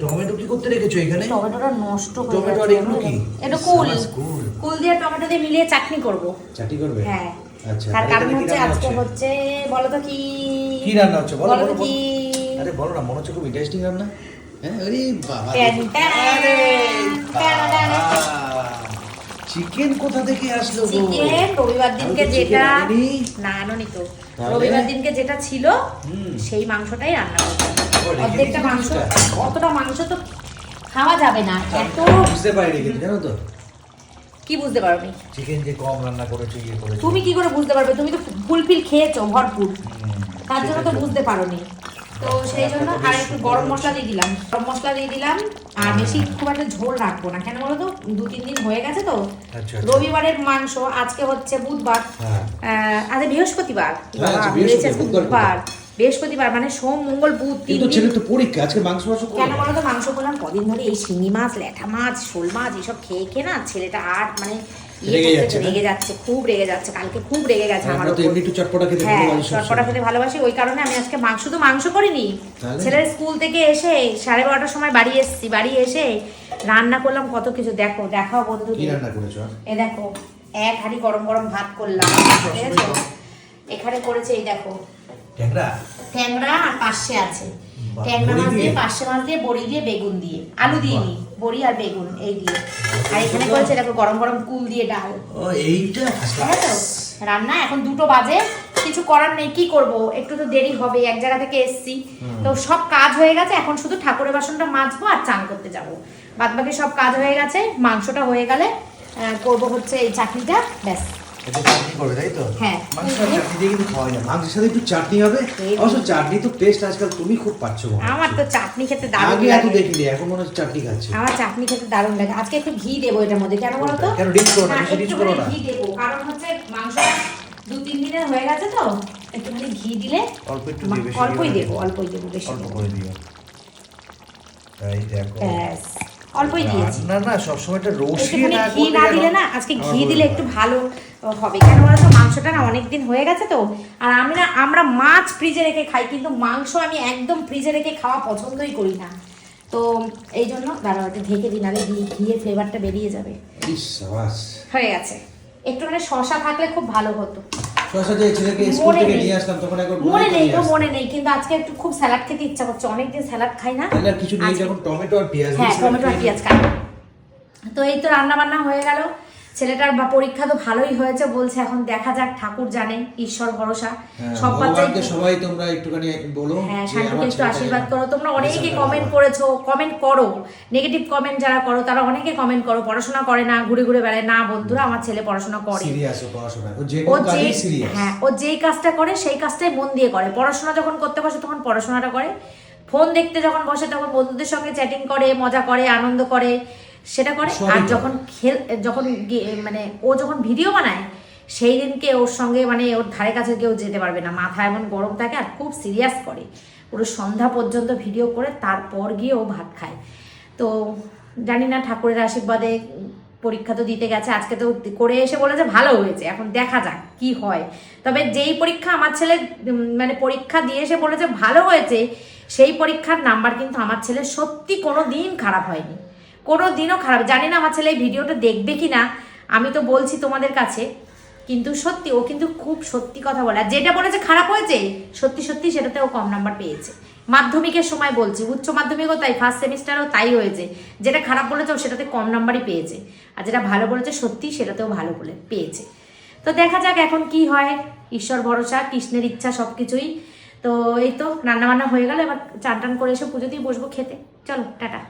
Tomato কি করতে রেখেছো এখানে? টমেটোটা নষ্ট হয়ে টমেটো আর এগুলো কি? এটা কুল। কুল। দিয়ে টমেটো দিয়ে মিলিয়ে চাটনি করব। চাটনি করবে? হ্যাঁ। আচ্ছা তার কারণ হচ্ছে আজকে হচ্ছে? বলো তো কি? কি রান্না হচ্ছে? বলো বলো। কি? আরে বলো না মনে হচ্ছে খুব ইন্টারেস্টিং রান্না। হ্যাঁ আরে বাবা। আরে। চিকেন কোথা থেকে আসলো চিকেন রবিবার দিনকে যেটা না আনোনি। তো। রবিবার দিনকে যেটা ছিল সেই মাংসটাই রান্না করব ও, অর্ধেকটা মাংস? অতটা মাংস তো খাওয়া যাবে না। এত বুঝতে পারিনি কিন্তু জানো তো? কি বুঝতে পারোনি? চিকেন যে কম রান্না করেছ ইয়ে করেছ। তুমি কি করে বুঝতে পারবে? তুমি তো ফুলফিল খেয়েছো ভরপুর। তার জন্য তো। বুঝতে পারোনি। তো সেই জন্য আর একটু গরম মশলা দিয়ে দিলাম। গরম মশলা দিয়ে দিলাম আর বেশি খুব একটা ঝোল রাখব না। কেন বলো তো? দু তিন দিন হয়ে গেছে তো। আচ্ছা, আচ্ছা। রবিবারের মাংস আজকে হচ্ছে বুধবার। হ্যাঁ। আজ বৃহস্পতিবার। হ্যাঁ, হয়েছে আজকে বুধবার। বৃহস্পতিবার মানে সোম মঙ্গল বুধ তিন দিন। তো পরীক্ষা আজকে মাংস মাংস কেন বলো তো? মাংস করলাম কদিন ধরে এই শিঙি মাছ ল্যাঠা মাছ শোল মাছ এসব খেয়ে খেয়ে না ছেলেটা আর মানে রেগে যাচ্ছে রেগে যাচ্ছে খুব রেগে যাচ্ছে কালকে খুব রেগে গেছে আমার তো এমনি একটু চটপটা খেতে হ্যাঁ ভালোবাসি চটপটা খেতে ভালোবাসি ওই কারণে আমি আজকে মাংস তো মাংস করিনি। ছেলের স্কুল থেকে এসে সাড়ে বারোটার সময় বাড়ি এসেছি বাড়ি এসে রান্না করলাম কত কিছু। দেখো দেখাও বন্ধু কি রান্না করেছ? এ দেখো এক হাঁড়ি গরম গরম ভাত করলাম এখানে করেছে এই দেখো। ট্যাংরা? ট্যাংরা আর পাশে আছে। ট্যাংরা মাছ দিয়ে? মাছ দিয়ে বড়ি দিয়ে বেগুন দিয়ে। আলু দিয়ে নি বড়ি আর বেগুন এই দিয়ে। আর এখানে করেছে দেখো গরম গরম কুল দিয়ে ডাল। ও এইটা রান্না এখন দুটো বাজে কিছু করার নেই কি করব? একটু তো দেরি হবে এক জায়গা থেকে এসছি। তো সব কাজ হয়ে গেছে এখন শুধু ঠাকুরের বাসনটা মাজবো আর চান করতে যাব। বাদ বাকি সব কাজ হয়ে গেছে মাংসটা হয়ে গেলে করব হচ্ছে এই চাটনিটা ব্যাস। এটা চাটনি করবে তাই তো? হ্যাঁ। মাংস চাটনি দিয়ে কিন্তু খাওয়া যায়। মাংসের সাথে একটু চাটনি হবে। অবশ্য চাটনি তো টেস্ট আজকাল তুমি খুব পাচ্ছ আমার তো চাটনি খেতে দারুণ আগে এত দেখিনি এখন মনে হচ্ছে চাটনি খাচ্ছে। আমার চাটনি খেতে দারুণ লাগে। আজকে একটু ঘি দেবো এটার মধ্যে। কেন বলো তো? কেন ডিপ করো না? না, ডিপ করো না। ঘি দেবো। কারণ হচ্ছে মাংসটা দু তিন দিনের হয়ে গেছে তো। একটুখানি ঘি দিলে অল্প একটু অল্পই দেবো অল্পই দেবো বেশি অল্প দেবো করে দিও। তাই দেখো। ব্যাস। অল্পই দিয়েছি। না না সবসময় এটা রসিয়ে না ঘি না দিলে না আজকে ঘি দিলে একটু ভালো হবে। কেন বলতো মাংসটা না অনেক দিন হয়ে গেছে তো আর আমি না আমরা মাছ ফ্রিজে রেখে খাই কিন্তু মাংস আমি একদম ফ্রিজে রেখে খাওয়া পছন্দই করি না। তো এই জন্য দাঁড়াও একটু ঢেকে দিন ঘি ঘিয়ের ফ্লেভারটা বেরিয়ে যাবে। হয়ে গেছে। একটুখানি শশা থাকলে খুব ভালো হতো। শশা ছেলেকে স্কুল মনে থেকে নেই। নিয়ে আসলাম তখন একবার মনে নেই তো মনে নেই। কিন্তু আজকে একটু খুব স্যালাড খেতে ইচ্ছা করছে। অনেকদিন স্যালাড খাই না। তাহলে কিছু নেই যখন টমেটো আর পেঁয়াজ হ্যাঁ টমেটো আর পেঁয়াজ কাটা তো এই তো রান্না বান্না হয়ে গেল। ছেলেটার বা পরীক্ষা তো ভালোই হয়েছে বলছে এখন দেখা যাক ঠাকুর জানে ঈশ্বর ভরসা। হ্যাঁ, সব বাচ্চাই সবাই তোমরা একটুখানি বলো হ্যাঁ শান্তিকে একটু আশীর্বাদ করো। তোমরা অনেকে কমেন্ট করেছ কমেন্ট করো। নেগেটিভ কমেন্ট যারা করো তারা অনেকে কমেন্ট করো পড়াশোনা করে না ঘুরে ঘুরে বেড়ায়। না বন্ধুরা আমার ছেলে পড়াশোনা করে। সিরিয়াস পড়াশোনা ও যে হ্যাঁ ও যেই কাজটা করে সেই কাজটাই মন দিয়ে করে। পড়াশোনা যখন করতে বসে তখন পড়াশোনাটা করে। ফোন দেখতে যখন বসে তখন বন্ধুদের সঙ্গে চ্যাটিং করে মজা করে আনন্দ করে। সেটা করে। আর যখন খেল যখন মানে ও যখন ভিডিও বানায় সেই দিনকে ওর সঙ্গে মানে ওর ধারে কাছে কেউ যেতে পারবে না। মাথা এমন গরম থাকে আর খুব সিরিয়াস করে। পুরো সন্ধ্যা পর্যন্ত ভিডিও করে তারপর গিয়ে ও ভাত খায়। তো জানি না ঠাকুরের আশীর্বাদে পরীক্ষা তো দিতে গেছে। আজকে তো করে এসে বলেছে ভালো হয়েছে। এখন দেখা যাক কি হয়। তবে যেই পরীক্ষা আমার ছেলে মানে পরীক্ষা দিয়ে এসে বলেছে ভালো হয়েছে সেই পরীক্ষার নাম্বার কিন্তু আমার ছেলে সত্যি কোনো দিন খারাপ হয়নি। কোনো দিনও খারাপ। জানি না আমার ছেলে এই ভিডিওটা দেখবে কি না আমি তো বলছি তোমাদের কাছে, কিন্তু সত্যি, ও কিন্তু খুব সত্যি কথা বলে। আর যেটা বলেছে খারাপ হয়েছে, সত্যি সত্যি সেটাতে ও কম নাম্বার পেয়েছে। মাধ্যমিকের সময় বলছি, উচ্চ মাধ্যমিকও তাই ফার্স্ট সেমিস্টারও তাই হয়েছে। যেটা খারাপ বলেছে, ও সেটাতে কম নাম্বারই পেয়েছে। আর যেটা ভালো বলেছে, সত্যি সেটাতেও ভালো বলে, পেয়েছে। তো দেখা যাক এখন কি হয়। ঈশ্বর ভরসা, কৃষ্ণের ইচ্ছা সব কিছুই তো এই তো, রান্নাবান্না হয়ে গেল, এবার চান টান করে এসে পুজো দিয়ে বসবো খেতে। চলো, টাটা।